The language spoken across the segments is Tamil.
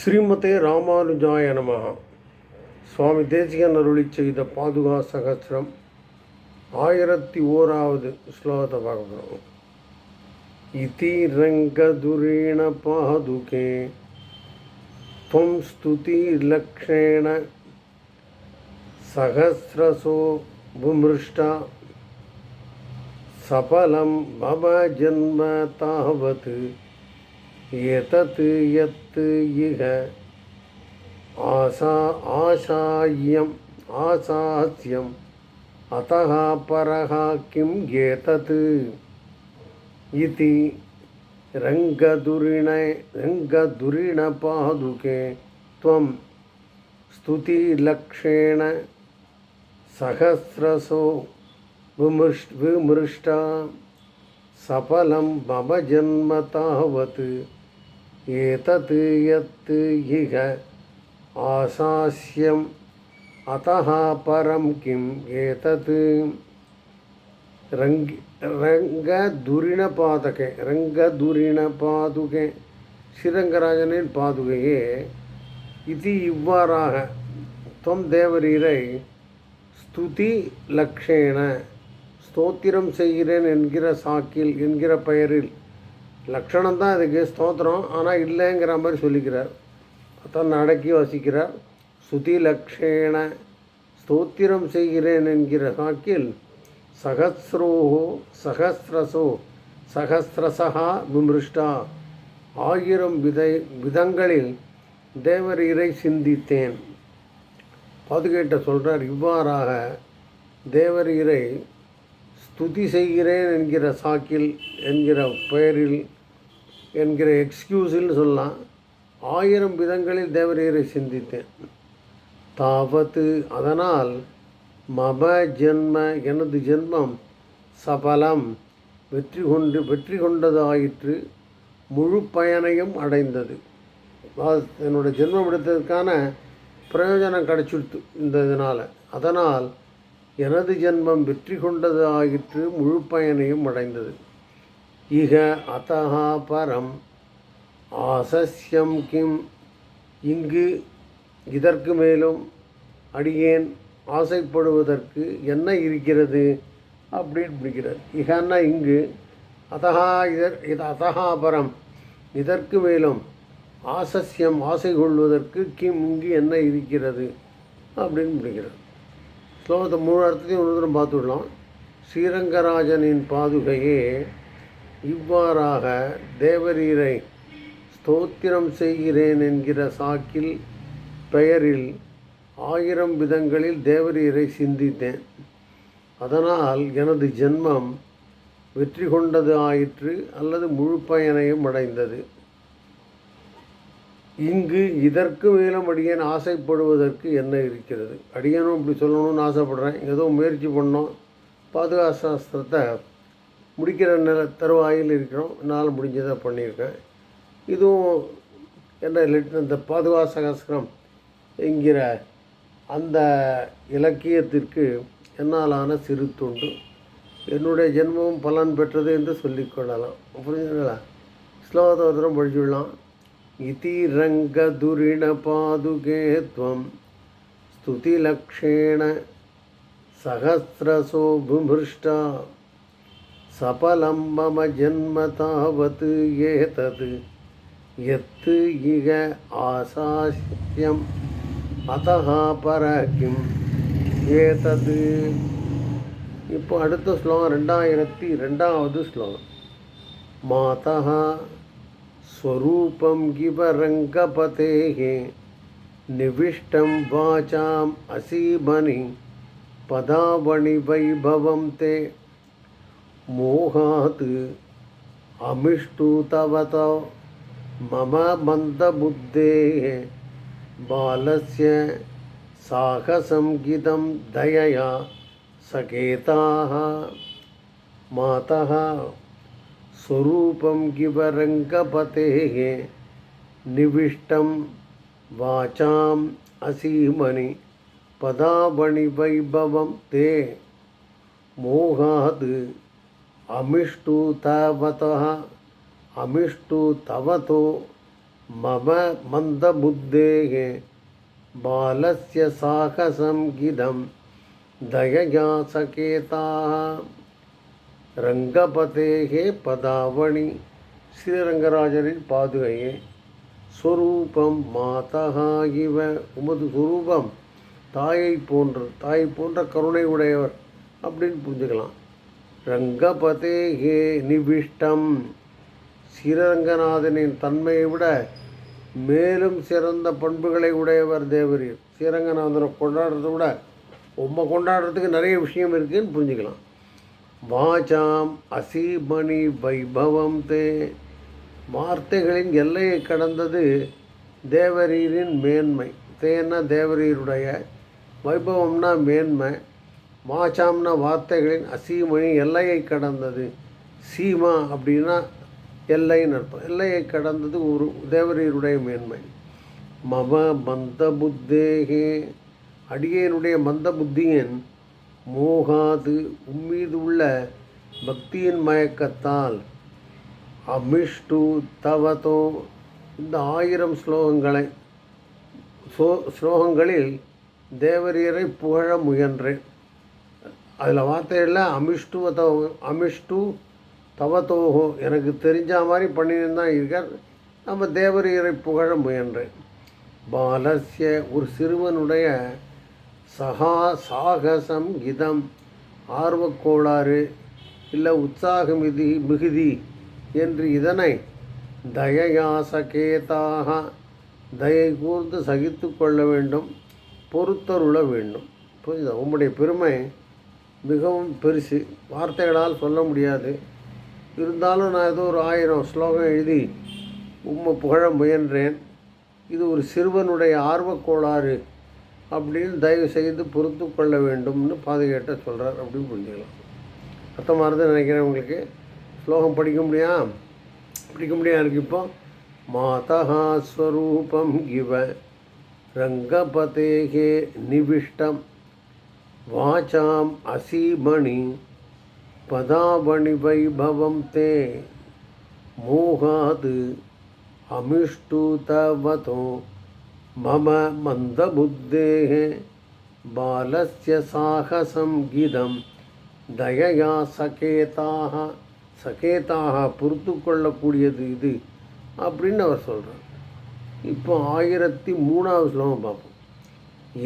ஸ்ரீமதே ராமானுஜாய நமக சுவாமி தேசிகன் அருளி செய்த பாதுகா சகசிரம் ஆயிரத்தி ஓராவது ஸ்லோகத்தை பார்க்க போகிறோம் இதி ரங்கதுரீண பாதுகே துவம் ஸ்துதி லக்ஷேண சகசிரசோ புமிருஷ்டா சபலம் மம ஜன்ம தாவத் एतत् यत् इह आशा आशाय्यम् आशास्यम् अतः परः किम् एतत् इति रङ्गदुरिण रङ्गदुरिणपादुके त्वं स्तुतिलक्षेण सहस्रसो विमृष् विमृष्टा सफलं मम जन्म तावत् एतत् यत् इह आशास्यम् अतः परं किम् एतत् ரங்கி ரங்க துரிண பாதகை ரங்க துரிண பாதுகை ஸ்ரீரங்கராஜனின் பாதுகையே இது இவ்வாறாக தொம் தேவரீரை ஸ்துதி லக்ஷேன ஸ்தோத்திரம் செய்கிறேன் என்கிற சாக்கில் என்கிற பெயரில் லக்ஷணம் தான் இதுக்கு ஸ்தோத்திரம் ஆனால் இல்லைங்கிற மாதிரி சொல்லிக்கிறார். அதான் அடக்கி வசிக்கிறார். சுதி லக்ஷேண ஸ்தோத்திரம் செய்கிறேன் என்கிற சாக்கில் சகசிரோஹோ சகசிரசோ சகசிரசா விமிருஷ்டா. ஆயிரம் விதை விதங்களில் தேவரீரை சிந்தித்தேன். பாதுகேட்ட சொல்கிறார் இவ்வாறாக தேவரீரை துதி செய்கிறேன் என்கிற சாக்கில் என்கிற பெயரில் என்கிற எக்ஸ்கியூஸில் சொல்லலாம். ஆயிரம் விதங்களில் தேவரீரை சிந்தித்தேன். தாவத்து அதனால் மம ஜென்ம எனது ஜென்மம் சபலம் வெற்றி கொண்டு வெற்றி கொண்டதாயிற்று முழு பயனையும் அடைந்தது. என்னோடய ஜென்மம் எடுத்ததுக்கான பிரயோஜனம் கிடைச்சிடுத்து இந்த இதனால். அதனால் எனது ஜென்மம் வெற்றி கொண்டது ஆயிற்று முழு பயனையும் அடைந்தது. இக அத்தகா பரம். ஆசஸ்யம் கிம். இங்கு இதற்கு மேலும் அடியேன் ஆசைப்படுவதற்கு என்ன இருக்கிறது? அப்படின்னு பிடிக்கிறார் இகன்னா இங்கு அதகா இதர் இது அதகாபரம் இதற்கு மேலும் ஆசஸ்யம் ஆசை கொள்வதற்கு கிம் இங்கு என்ன இருக்கிறது? அப்படின்னு பிடிக்கிறார் ஸ்லோகத்தை மூணு அர்த்தத்தையும் ஒரு தூரம் பார்த்துடலாம். ஸ்ரீரங்கராஜனின் பாதுகையே இவ்வாறாக தேவரீரை ஸ்தோத்திரம் செய்கிறேன் என்கிற சாக்கில் பெயரில் ஆயிரம் விதங்களில் தேவரீரை சிந்தித்தேன். அதனால் எனது ஜென்மம் வெற்றி கொண்டது ஆயிற்று அல்லது முழு பயனையும் அடைந்தது. இங்கு இதற்கு மேலும் அடியேன் ஆசைப்படுவதற்கு என்ன இருக்கிறது? அடியனும் இப்படி சொல்லணும்னு ஆசைப்படுறேன். ஏதோ முயற்சி பண்ணோம். பாதுகா சாஸ்திரத்தை முடிக்கிற நில தருவாயில் இருக்கிறோம். என்னால் முடிஞ்சதை பண்ணியிருக்கேன். இதுவும் என்ன இந்த பாதுகா சகஸ்கிரம் என்கிற அந்த இலக்கியத்திற்கு என்னாலான சிறு துண்டு. என்னுடைய ஜென்மம் பலன் பெற்றது என்று சொல்லிக்கொள்ளலாம் புரிஞ்சுங்களா ஸ்லோகத்தை ஒரு தரம் படிச்சுடலாம் இதி ரங்க துரிண பாதுகே துவம் ஸ்துதிலக்ஷேண சகசிரசோ விமிருஷ்டா சபலம் மம ஜென்ம தாவத் ஏதத் எத்து இக ஆசாஸ்யம் அத்தகா பர கிம் ஏதது இப்போ அடுத்த ஸ்லோகம் ரெண்டாயிரத்தி ரெண்டாவது ஸ்லோகம் மாதா स्वरूपं गिवरङ्गपतेः निविष्टं वाचामसीमनि पदावणि वैभवं ते। मोहात् अमिष्टुतवतो मम मन्दबुद्धेः बालस्य साहसं साहसङ्गीतं दयया सकेताः मातः। स्वरूपं गिवरङ्गपतेः निविष्टं वाचाम् असीमनि पदावणिवैभवं ते मोहात् अमिष्टु तवतः, अमिष्टु तवतो मम मन्दबुद्धेः बालस्य साहसं गिदं दयया सकेताः। ரங்கபதேகே பதாவணி. ஸ்ரீரங்கராஜரின் பாதுகையே. ஸ்வரூபம் மாதகா இவ உமது சுரூபம் தாயை போன்ற தாயை போன்ற கருணை உடையவர் அப்படின்னு புரிஞ்சுக்கலாம். ரங்கபதேகே நிபிஷ்டம் ஸ்ரீரங்கநாதனின் தன்மையை விட மேலும் சிறந்த பண்புகளை உடையவர் தேவரீர். ஸ்ரீரங்கநாதனை கொண்டாடுறதை விட உம்மை கொண்டாடுறதுக்கு நிறைய விஷயம் இருக்குதுன்னு புரிஞ்சுக்கலாம். வாஜாம் அசீமணி வைபவம் தே. வார்த்தைகளின் எல்லையை கடந்தது தேவரீரின் மேன்மை. தேன்னா தேவரீருடைய வைபவம்னா மேன்மை. வாசாம்னா வார்த்தைகளின் அசீமணி எல்லையை கடந்தது. சீமா அப்படின்னா எல்லைன்னு அர்த்தம். எல்லையை கடந்தது ஒரு தேவரீருடைய மேன்மை. மம மந்த புத்தேகே. அடியேனுடைய மந்த புத்தியின் மோகாது உம்மீது உள்ள பக்தியின் மயக்கத்தால் அமிஷ்டு தவதோ. இந்த ஆயிரம் ஸ்லோகங்களை ஸ்லோ ஸ்லோகங்களில் தேவரியரை புகழ முயன்றேன். அதில் வார்த்தையில் அமிஷ்டு தவ அமிஷ்டு தவத்தோகோ எனக்கு தெரிஞ்ச மாதிரி பண்ணின்னு தான் இருக்கார். நம்ம தேவரியரை புகழ முயன்றேன். பாலசிய ஒரு சிறுவனுடைய சகா சாகசம் இதம் ஆர்வக்கோளாறு இல்லை உற்சாகமிதி மிகுதி என்று இதனை தயயாசகேதாக தயை கூர்ந்து சகித்து கொள்ள வேண்டும் பொறுத்தருள வேண்டும். புரியுதா? உம்முடைய பெருமை மிகவும் பெருசு. வார்த்தைகளால் சொல்ல முடியாது. இருந்தாலும் நான் ஏதோ ஒரு ஆயிரம் ஸ்லோகம் எழுதி உம்மை புகழ முயன்றேன். இது ஒரு சிறுவனுடைய ஆர்வக்கோளாறு. அப்படின்னு தயவு செய்து பொறுத்து கொள்ள வேண்டும்னு பாதுகாட்ட சொல்கிறார் அப்படின்னு புரிஞ்சுக்கலாம். அர்த்தமாக இருந்து நினைக்கிறேன் உங்களுக்கு. ஸ்லோகம் படிக்க முடியா? படிக்க முடியாது இருக்கு இப்போ. மாதா ஸ்வரூபம் இவ ரங்கபதேகே நிவிஷ்டம் வாச்சாம் அசீமணி பதாவணி வைபவம் தே மோகாது அமிஷ்டு தவதோ मम मन्दबुद्धेः बालस्य साहसं गिदं தயயா சகேதாக சகேதாக பொறுத்து கொள்ளக்கூடியது இது அப்படின்னு அவர் சொல்கிறார் இப்போ ஆயிரத்தி மூணாவது ஸ்லோகம் பார்ப்போம்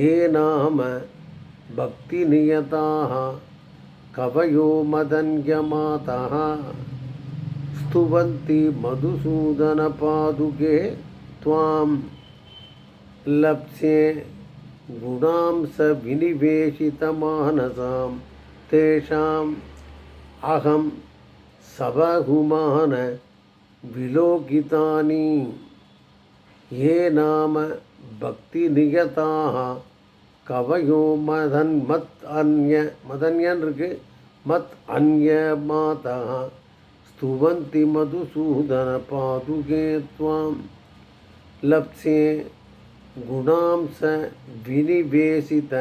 ஏ நாம பக்தி நியதாக கவயோ மதன்யமாதா ஸ்துவந்தி மதுசூதன பாதுகே துவாம் लप्स्ये गुणांसविनिवेशितमानसां तेषाम् अहं सबहुमान विलोकितानि ये नाम भक्तिनियताः கவையோ மதன் மத் அந்ய மதன்யன் இருக்கு மத் அந்ய மாதா ஸ்துவந்தி மதுசூதன பாதுகே துவாம் லப்சே गुणांस विनिवेशित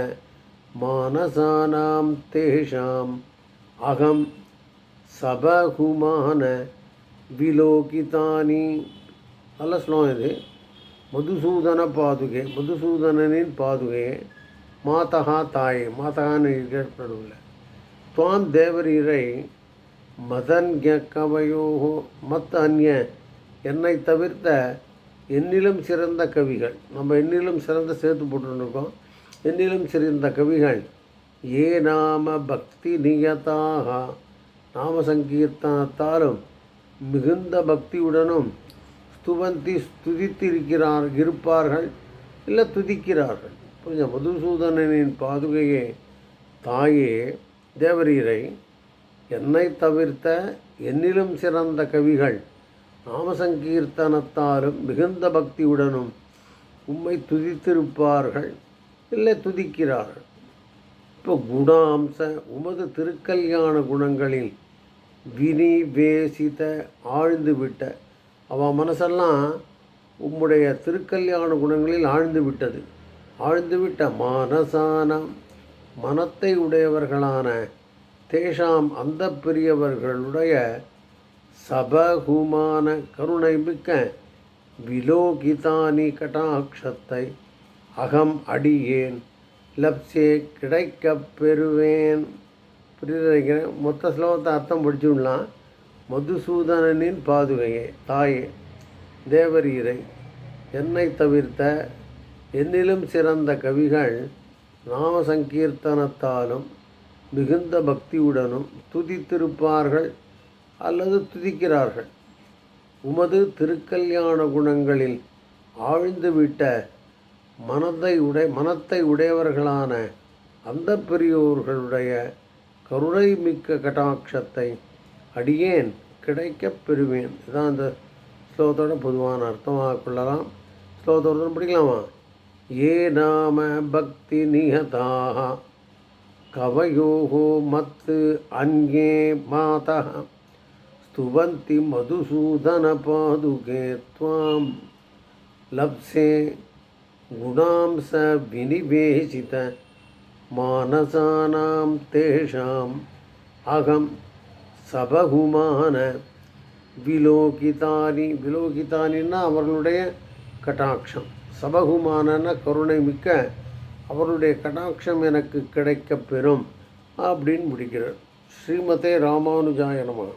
मानसानां तेषाम् अहं சபகுமான விலோகிதானி நல்ல ஸ்லோகம் இது மதுசூதன பாதுகை மதுசூதனனின் பாதுகையே மாதகா தாயே மாதகான்னு இருக்கிற துவாம் தேவரீரை மதன்ய கவையோகோ மத் அந்நிய என்னை தவிர்த்த என்னிலும் சிறந்த கவிகள். நம்ம என்னிலும் சிறந்த சேர்த்து போட்டுருக்கோம் என்னிலும் சிறந்த கவிகள். ஏ நாம பக்தி நியதாக. நாம சங்கீர்த்தனத்தாலும் மிகுந்த பக்தியுடனும் ஸ்துவந்தி ஸ்துதித்திருக்கிறார் இருப்பார்கள் இல்லை துதிக்கிறார்கள். புரிஞ்ச? மதுசூதனனின் பாதுகையே தாயே தேவரீரை என்னை தவிர்த்த என்னிலும் சிறந்த கவிகள் நாமசங்கீர்த்தனத்தாலும் மிகுந்த பக்தியுடனும் உம்மை துதித்திருப்பார்கள். இல்லை துதிக்கிறார்கள். இப்போ குணாம்ச உமது திருக்கல்யாண குணங்களில் வினிவேசித ஆழ்ந்து விட்ட அவன் மனசெல்லாம் உம்முடைய திருக்கல்யாண குணங்களில் ஆழ்ந்து விட்டது ஆழ்ந்து விட்ட மானசானம் மனத்தை உடையவர்களான தேஷாம் அந்த பெரியவர்களுடைய சபகுமான கருணை மிக்க விலோகிதானி கடாட்சத்தை அகம் அடியேன் லப்சே கிடைக்கப் பெறுவேன். புரியுது மொத்த ஸ்லோகத்தை அர்த்தம் படிச்சுடலாம். மதுசூதனனின் பாதுகையே. தாயே தேவரீரை என்னை தவிர்த்த என்னிலும் சிறந்த கவிகள் நாம சங்கீர்த்தனத்தாலும் மிகுந்த பக்தியுடனும் துதித்திருப்பார்கள். அல்லது துதிக்கிறார்கள். உமது திருக்கல்யாண குணங்களில் ஆழ்ந்துவிட்ட மனதை உடை மனத்தை உடையவர்களான அந்த பெரியோர்களுடைய கருணை மிக்க கட்டாட்சத்தை அடியேன் கிடைக்கப் பெறுவேன். இதான் அந்த ஸ்லோகத்தோட பொதுவான அர்த்தமாக கொள்ளலாம். ஸ்லோகத்தோட படிக்கலாமா? ஏ நாம பக்தி நிகதாக கவயோகோ மத்து அன்யே மாதா स्तुवन्ति मधुसूदनपादुके त्वां लप्से गुणांस विनिवेशित मानसानां तेषाम् अहं சபகுமான விலோகிதானி விலோகிதானின்னா அவர்களுடைய கட்டாட்சம் சபகுமானன கருணை மிக்க அவருடைய கட்டாட்சம் எனக்கு கிடைக்கப் பெறும் அப்படின்னு முடிக்கிறார் ஸ்ரீமதே ராமானுஜாய நமः